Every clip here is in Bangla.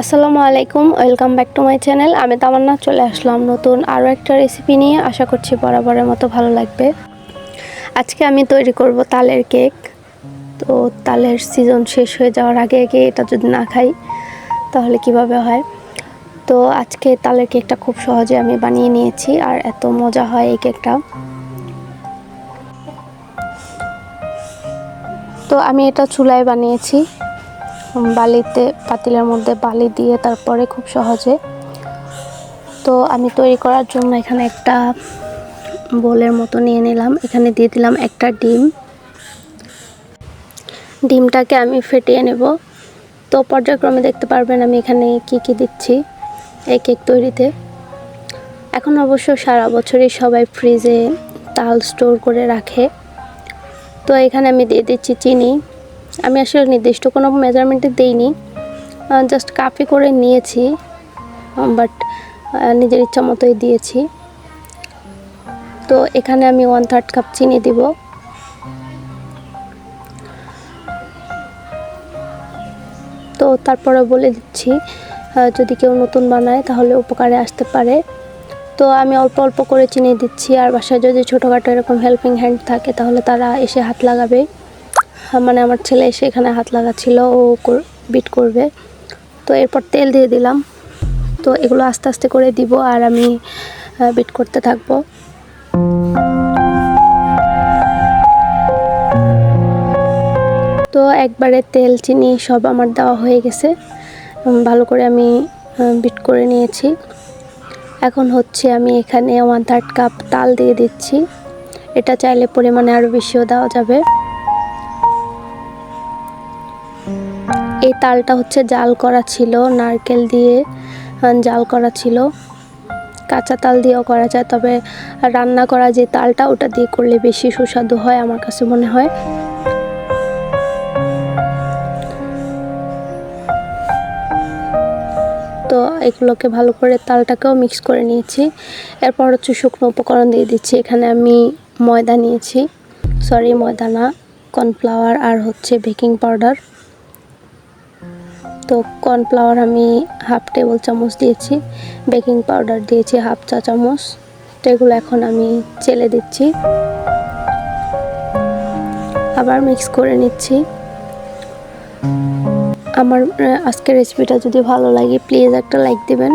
আসসালামু আলাইকুম, welcome back to my channel. আমি তামান্না চলে আসলাম নতুন আরও একটা রেসিপি নিয়ে। আশা করছি বরাবরের মতো ভালো লাগবে। আজকে আমি তৈরি করব তালের কেক। তো তালের সিজন শেষ হয়ে যাওয়ার আগে আগে এটা যদি না খাই, তাহলে কীভাবে হয়? তো আজকে তালের কেকটা খুব সহজে আমি বানিয়ে নিয়েছি, আর এত মজা হয় এই কেকটা। তো আমি এটা চুলায় বানিয়েছি। বালিতে, পাতিলের মধ্যে বালি দিয়ে তারপরে খুব সহজে তো আমি তৈরি করার জন্য এখানে একটা বোলের মতো নিয়ে নিলাম। এখানে দিয়ে দিলাম একটা ডিম। ডিমটাকে আমি ফেটিয়ে নেব। তো পর্যায়ক্রমে দেখতে পারবেন আমি এখানে কি কি দিচ্ছি এই কেক তৈরিতে। এখন অবশ্য সারা বছরই সবাই ফ্রিজে তাল স্টোর করে রাখে। তো এখানে আমি দিয়ে দিচ্ছি চিনি। আমি আসলে নির্দিষ্ট কোনো মেজারমেন্টে দিইনি। জাস্ট কাপে করে নিয়েছি বাট নিজের ইচ্ছা মতোই দিয়েছি। তো এখানে আমি ওয়ান থার্ড কাপ চিনি দিব। তো তারপরে বলে দিচ্ছি যদি কেউ নতুন বানায় তাহলে উপকারে আসতে পারে। তো আমি অল্প অল্প করে চিনি দিচ্ছি, আর বাসায় যদি ছোটোখাটো এরকম হেল্পিং হ্যান্ড থাকে তাহলে তারা এসে হাত লাগাবে। মানে আমার ছেলে এসে এখানে হাত লাগাচ্ছিল, ও বিট করবে। তো এরপর তেল দিয়ে দিলাম। তো এগুলো আস্তে আস্তে করে দিব আর আমি বিট করতে থাকব। তো একবারে তেল, চিনি সব আমার দেওয়া হয়ে গেছে। ভালো করে আমি বিট করে নিয়েছি। এখন হচ্ছে আমি এখানে ওয়ান থার্ড কাপ তাল দিয়ে দিচ্ছি। এটা চাইলে পরিমাণে আরও বেশিও দেওয়া যাবে। এই তালটা হচ্ছে জাল করা ছিল, নারকেল দিয়ে জাল করা ছিল। কাঁচা তাল দিয়েও করা যায়, তবে রান্না করা যে তালটা, ওটা দিয়ে করলে বেশি সুস্বাদু হয় আমার কাছে মনে হয়। তো এগুলোকে ভালো করে তালটাকেও মিক্স করে নিয়েছি। এরপর হচ্ছে শুকনো উপকরণ দিয়ে দিচ্ছি। এখানে আমি ময়দা নিয়েছি। সরি ময়দা না কর্নফ্লাওয়ার আর হচ্ছে বেকিং পাউডার তো কর্নফ্লাওয়ার আমি হাফ টেবিল চামচ দিয়েছি বেকিং পাউডার দিয়েছি হাফ চা চামচ। তো এগুলো এখন আমি চেলে দিচ্ছি। আবার মিক্স করে নিচ্ছি। আমার আজকের রেসিপিটা যদি ভালো লাগে প্লিজ একটা লাইক দেবেন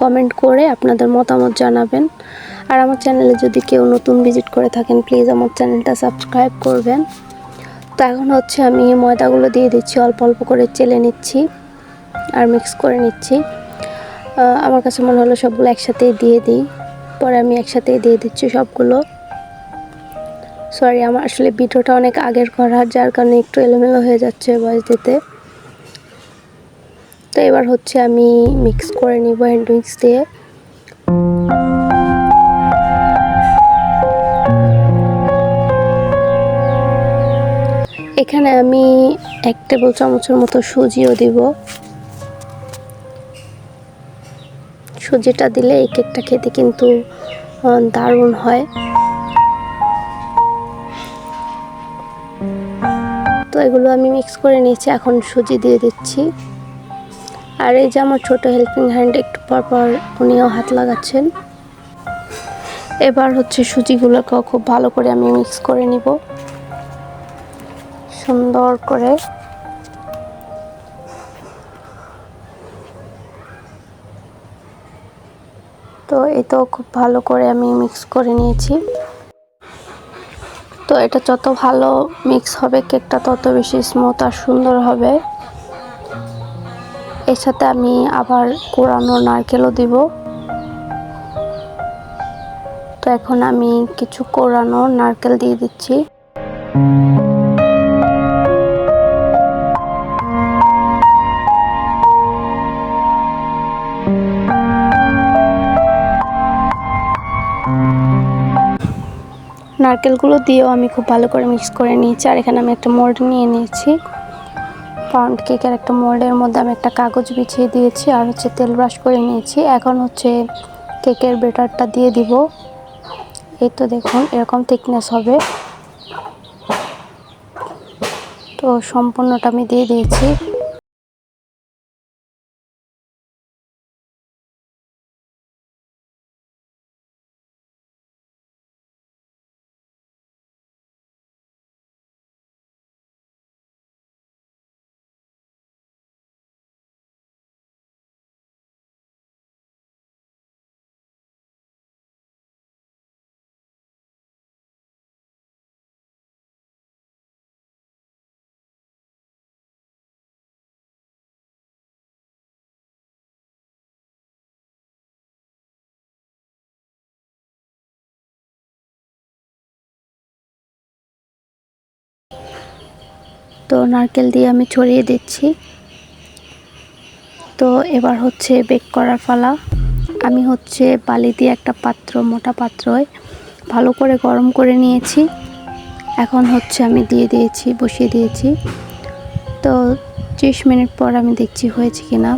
কমেন্ট করে আপনাদের মতামত জানাবেন। আর আমার চ্যানেলে যদি কেউ নতুন ভিজিট করে থাকেন প্লিজ আমার চ্যানেলটা সাবস্ক্রাইব করবেন। তো এখন হচ্ছে আমি ময়দাগুলো দিয়ে দিচ্ছি, অল্প অল্প করে চেলে নিচ্ছি। আর মিক্স করে নিচ্ছি। আমার কাছে মনে হলো সবগুলো একসাথেই দিয়ে দিই। পরে আমি একসাথেই দিয়ে দিচ্ছি সবগুলো। সরি আমার আসলে ভিডিওটা অনেক আগের করা, যার কারণে একটু এলোমেলো হয়ে যাচ্ছে বয়স দিতে। তো এবার হচ্ছে আমি মিক্স করে নিব হ্যান্ড দিয়ে। এখানে আমি এক টেবিল চামচের মতো সুজিও দিব। সুজিটা দিলে এই কেকটা খেতে কিন্তু দারুণ হয়। তো এগুলো আমি মিক্স করে নিয়েছি, এখন সুজি দিয়ে দিচ্ছি। আর এই যে আমার ছোটো হেল্পিং হ্যান্ড একটু পর পর উনিও হাত লাগাচ্ছেন। এবার হচ্ছে সুজিগুলোকেও খুব ভালো করে আমি মিক্স করে নিব। সুন্দর করে। তো এই তো খুব ভালো করে আমি মিক্স করে নিয়েছি। তো এটা যত ভালো মিক্স হবে কেকটা তত বেশি স্মুথ আর সুন্দর হবে। এর সাথে আমি আবার কোরানো নারকেলও দিব। তো এখন আমি কিছু কোরানো নারকেল দিয়ে দিচ্ছি। নারকেলগুলো দিয়েও আমি খুব ভালো করে মিক্স করে নিয়েছি। আর এখানে আমি একটা মোল্ড নিয়ে নিয়েছি। পাউন্ড কেকের একটা মোল্ডের মধ্যে আমি একটা কাগজ বিছিয়ে দিয়েছি আর হচ্ছে তেল ব্রাশ করে নিয়েছি। এখন হচ্ছে কেকের বেটারটা দিয়ে দিব। এই তো দেখুন, এরকম থিকনেস হবে। তো সম্পূর্ণটা আমি দিয়ে দিয়েছি। তো নারকেল দিয়ে আমি ছড়িয়ে দিচ্ছি। তো এবার হচ্ছে বেক করার পালা আমি হচ্ছে বালি দিয়ে একটা পাত্র, মোটা পাত্রয় ভালো করে গরম করে নিয়েছি। এখন হচ্ছে আমি দিয়ে দিয়েছি, বসিয়ে দিয়েছি। তো ত্রিশ মিনিট পর আমি দেখছি হয়েছে কি না।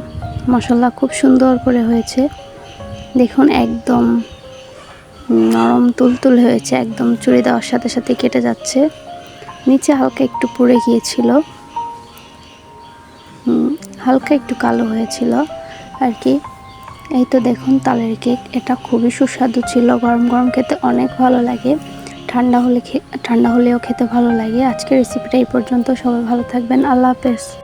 মশলা খুব সুন্দর করে হয়েছে। দেখুন, একদম নরম, তুলতুল হয়েছে, একদম চুড়ি দেওয়ার সাথে সাথে কেটে যাচ্ছে। নিচে হালকা একটু পুড়ে গিয়েছিল। হালকা একটু কালো হয়েছিল। আর কি, এই তো দেখুন তালের কেক, এটা খুবই সুস্বাদু ছিল। গরম গরম খেতে অনেক ভালো লাগে। ঠান্ডা হলে ঠান্ডা হলেও খেতে ভালো লাগে। আজকের রেসিপিটা এই পর্যন্ত। সবাই ভালো থাকবেন। আল্লাহ হাফেজ।